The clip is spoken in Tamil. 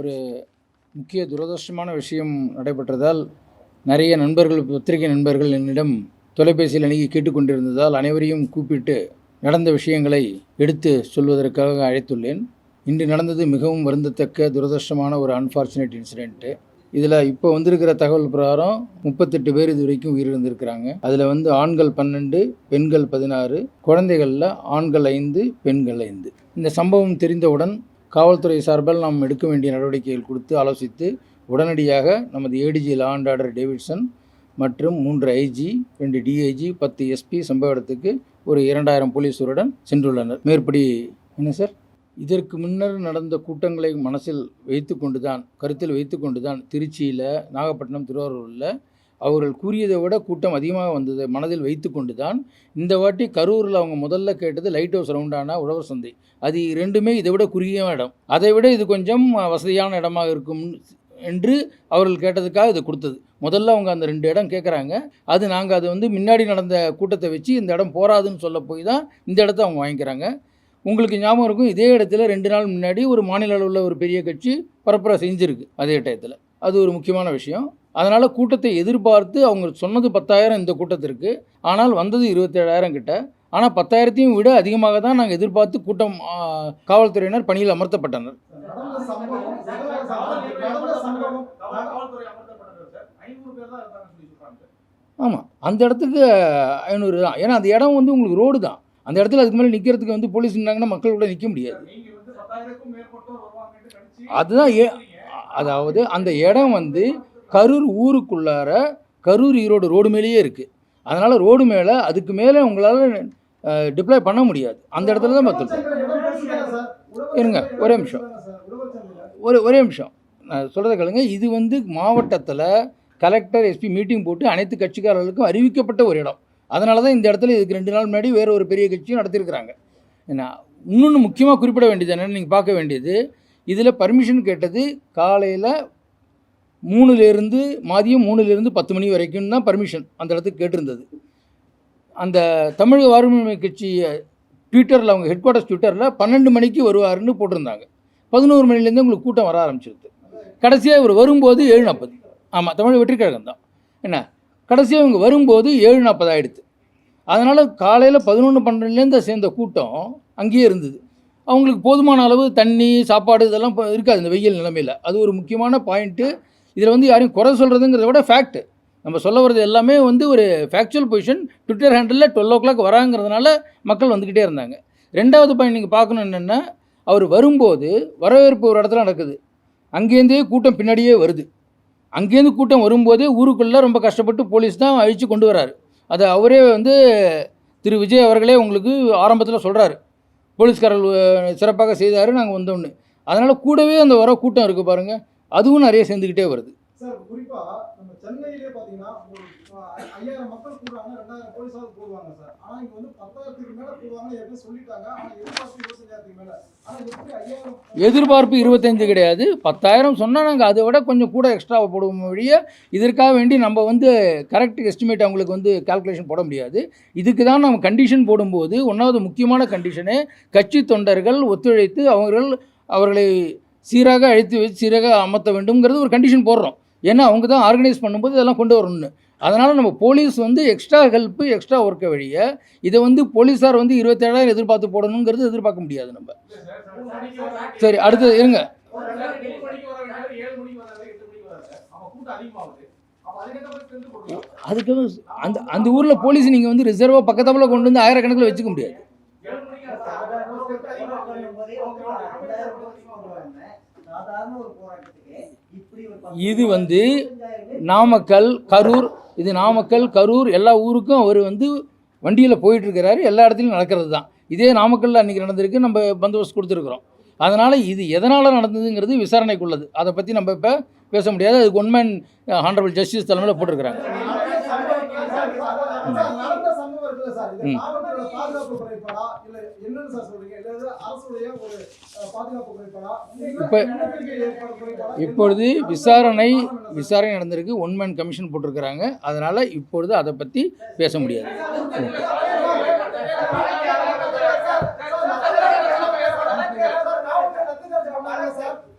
ஒரு முக்கிய துரதிருஷ்டமான விஷயம் நடைபெற்றதால் நிறைய நண்பர்கள் பத்திரிகை நண்பர்கள் என்னிடம் தொலைபேசியில் அணுகி கேட்டுக்கொண்டிருந்ததால் அனைவரையும் கூப்பிட்டு நடந்த விஷயங்களை எடுத்து சொல்வதற்காக அழைத்துள்ளேன். இன்று நடந்தது மிகவும் வருந்தத்தக்க துரதிருஷ்டமான ஒரு அன்ஃபார்ச்சுனேட் இன்சிடெண்ட்டு இதில் இப்போ வந்திருக்கிற தகவல் பிரகாரம் முப்பத்தெட்டு பேர் இது வரைக்கும் உயிரிழந்திருக்கிறாங்க. அதில் வந்து ஆண்கள் பன்னெண்டு பெண்கள் பதினாறு குழந்தைகளில் ஆண்கள் ஐந்து பெண்கள் ஐந்து. இந்த சம்பவம் தெரிந்தவுடன் காவல்துறை சார்பில் நாம் எடுக்க வேண்டிய நடவடிக்கைகள் கொடுத்து ஆலோசித்து உடனடியாக நமது ADG law and order Davidson மற்றும் மூன்று ஐஜி ரெண்டு டிஐஜி பத்து எஸ்பி சம்பவ இடத்துக்கு ஒரு இரண்டாயிரம் போலீஸருடன் சென்றுள்ளனர். மேற்படி என்ன சார்? இதற்கு முன்னர் நடந்த கூட்டங்களை மனசில் வைத்து கொண்டு தான் கருத்தில் வைத்து கொண்டு தான் திருச்சியில் நாகப்பட்டினம் திருவாரூரில் அவர்கள் கூறியதை விட கூட்டம் அதிகமாக வந்தது மனதில் வைத்து கொண்டு தான் இந்த வாட்டி கரூரில் அவங்க முதல்ல கேட்டது லைட் ஹவுஸ் ரவுண்டான உழவர் சந்தை. அது ரெண்டுமே இதை விட குறுகிய இடம். அதை விட இது கொஞ்சம் வசதியான இடமாக இருக்கும் என்று அவர்கள் கேட்டதுக்காக இது கொடுத்தது. முதல்ல அவங்க அந்த ரெண்டு இடம் கேட்குறாங்க. அது நாங்கள் அது வந்து முன்னாடி நடந்த கூட்டத்தை வச்சு இந்த இடம் போராதுன்னு சொல்ல போய் தான் இந்த இடத்த அவங்க வாங்கிக்கிறாங்க. உங்களுக்கு ஞாபகம் இருக்கும் இதே இடத்துல ரெண்டு நாள் முன்னாடி ஒரு மாநில அளவில் ஒரு பெரிய கட்சி பரப்புரை செஞ்சுருக்கு அதே டயத்தில். அது ஒரு முக்கியமான விஷயம். அதனால் கூட்டத்தை எதிர்பார்த்து அவங்க சொன்னது பத்தாயிரம் இந்த கூட்டத்திற்கு. ஆனால் வந்தது இருபத்தேழாயிரம் கிட்ட. ஆனால் பத்தாயிரத்தையும் விட அதிகமாக தான் நாங்கள் எதிர்பார்த்து கூட்டம் காவல்துறையினர் பணியில் அமர்த்தப்பட்டனர். ஆமாம் அந்த இடத்துக்கு ஐநூறு தான். ஏன்னா அந்த இடம் வந்து உங்களுக்கு ரோடு தான். அந்த இடத்துல அதுக்கு மேலே நிற்கிறதுக்கு வந்து போலீஸ் இருந்தாங்கன்னா மக்கள் கூட நிற்க முடியாது. அதுதான் ஏ அதாவது அந்த இடம் வந்து கரூர் ஊருக்குள்ளார கரூர் ஈரோடு ரோடு மேலேயே இருக்குது அதனால் ரோடு மேலே அதுக்கு மேலே உங்களால் டிப்ளை பண்ண முடியாது. அந்த இடத்துல தான் பார்த்துருக்கோம் இருங்க, ஒரே நிமிஷம். ஒரு ஒரே நிமிஷம். நான் சொல்கிறத கேளுங்க. இது வந்து மாவட்டத்தில் கலெக்டர் எஸ்பி மீட்டிங் போட்டு அனைத்து கட்சிக்காரர்களுக்கும் அறிவிக்கப்பட்ட ஒரு இடம். அதனால தான் இந்த இடத்துல இதுக்கு ரெண்டு நாள் முன்னாடி வேறு ஒரு பெரிய கட்சியும் நடத்தியிருக்கிறாங்க என்ன இன்னொன்று முக்கியமாக குறிப்பிட வேண்டியது என்னென்னு நீங்கள் பார்க்க வேண்டியது இதில் பர்மிஷன் கேட்டது காலையில் மூணுலேருந்து மதியம் மூணுலேருந்து பத்து மணி வரைக்கும் தான் பர்மிஷன் அந்த இடத்துக்கு கேட்டிருந்தது. அந்த தமிழக வாரிமை கட்சி ட்விட்டரில் அவங்க ஹெட் குவார்ட்டர்ஸ் ட்விட்டரில் பன்னெண்டு மணிக்கு வருவாருன்னு போட்டிருந்தாங்க. பதினோரு மணிலேருந்து உங்களுக்கு கூட்டம் வர ஆரம்பிச்சிருது. கடைசியாக இவர் வரும்போது ஏழு நாற்பது ஆமாம் தமிழ் வெற்றி கழகம் தான். என்ன? கடைசியாக இவங்க வரும்போது ஏழு நாற்பது ஆகிடுது அதனால் காலையில் பதினொன்று பன்னெண்டுலேருந்து சேர்ந்த கூட்டம் அங்கேயே இருந்தது. அவங்களுக்கு போதுமான அளவு தண்ணி சாப்பாடு இதெல்லாம் இப்போ இருக்காது இந்த வெயில் நிலைமையில். அது ஒரு முக்கியமான பாயிண்ட்டு இதில் வந்து யாரையும் குறை சொல்கிறதுங்கிறத விட ஃபேக்ட் நம்ம சொல்ல வர்றது எல்லாமே வந்து ஒரு ஃபேக்சுவல் பொசிஷன் ட்விட்டர் ஹேண்டலில் டுவெல் ஓ கிளாக் வராங்கிறதுனால மக்கள் வந்துக்கிட்டே இருந்தாங்க. ரெண்டாவது பாயிண்ட் நீங்கள் பார்க்கணும் என்னென்னா அவர் வரும்போது வரவேற்பு ஒரு இடத்துல நடக்குது. அங்கேருந்தே கூட்டம் பின்னாடியே வருது. அங்கேருந்து கூட்டம் வரும்போதே ஊருக்குள்ளே ரொம்ப கஷ்டப்பட்டு போலீஸ் தான் அழித்து கொண்டு வராரு அதை அவரே வந்து திரு. விஜய் அவர்களே உங்களுக்கு ஆரம்பத்தில் சொல்கிறாரு போலீஸ்காரர்கள் சிறப்பாக செய்தார் நாங்கள் வந்தோன்னு. அதனால் கூடவே அந்த வர கூட்டம் இருக்குது பாருங்கள் அதுவும் நிறைய சேர்ந்துக்கிட்டே வருது. சார் குறிப்பாக நம்ம சென்னையிலே பார்த்தீங்கன்னா ஐயாயிரம் மக்கள் கூடுறாங்க ரெண்டாயிரம் போலீஸாவது போடுவாங்க சார். ஆனா இங்க வந்து பத்தாயிரத்துக்கு மேல போடுவாங்க ஏற்கனவே சொல்லிட்டாங்க. ஆனா எதிர்பார்ப்பு இருபத்தஞ்சாயிரத்துக்கு மேல. ஆனா எப்படி ஐயாயிரம் எதிர்பார்ப்பு இருபத்தஞ்சு கிடையாது. பத்தாயிரம் சொன்னால் நாங்கள் அதை விட கொஞ்சம் கூட எக்ஸ்ட்ரா போடுவோம் வழிய இதற்காக வேண்டி நம்ம வந்து கரெக்ட் எஸ்டிமேட் அவங்களுக்கு வந்து கால்குலேஷன் போட முடியாது. இதுக்கு தான் நம்ம கண்டிஷன் போடும்போது ஒன்றாவது முக்கியமான கண்டிஷனு கட்சி தொண்டர்கள் ஒத்துழைத்து அவர்கள் அவர்களை சீராக அழைத்து வச்சு சீராக அமர்த்த வேண்டும்ங்கிறது ஒரு கண்டிஷன் போடுறோம். ஏன்னா அவங்க தான் ஆர்கனைஸ் பண்ணும்போது இதெல்லாம் கொண்டு வரணும்னு. அதனால் நம்ம போலீஸ் வந்து எக்ஸ்ட்ரா ஹெல்ப்பு எக்ஸ்ட்ரா ஒர்க்கை வழிய இதை வந்து போலீஸார் வந்து இருபத்தேழாயிரம் எதிர்பார்த்து போடணுங்கிறது எதிர்பார்க்க முடியாது நம்ம. சரி அடுத்தது இருங்க. அதுக்கு அந்த அந்த ஊரில் போலீஸ் நீங்கள் வந்து ரிசர்வாக பக்கத்தில் கொண்டு வந்து ஆயிரக்கணக்கில் வச்சுக்க முடியாது. இது வந்து நாமக்கல் கரூர் இது நாமக்கல் கரூர் எல்லா ஊருக்கும் அவர் வந்து வண்டியில் போயிட்டுருக்கிறாரு. எல்லா இடத்துலையும் நடக்கிறது தான் இதே நாமக்கல்ல அன்றைக்கி நடந்திருக்கு. நம்ம பந்தோபஸ்து கொடுத்துருக்குறோம். அதனால் இது எதனால் நடந்ததுங்கிறது விசாரணைக்குள்ளது. அதை பற்றி நம்ம இப்போ பேச முடியாது. அதுக்கு ஒன்மேன் ஹானரபிள் ஜஸ்டிஸ் தலைமையில் போட்டிருக்கிறாங்க. குறைப்பா இப்பொழுது விசாரணை விசாரணை நடந்திருக்கு. ஒன் மேன் கமிஷன் போட்டிருக்கிறாங்க. அதனால இப்பொழுது அதை பத்தி பேச முடியாது. சார்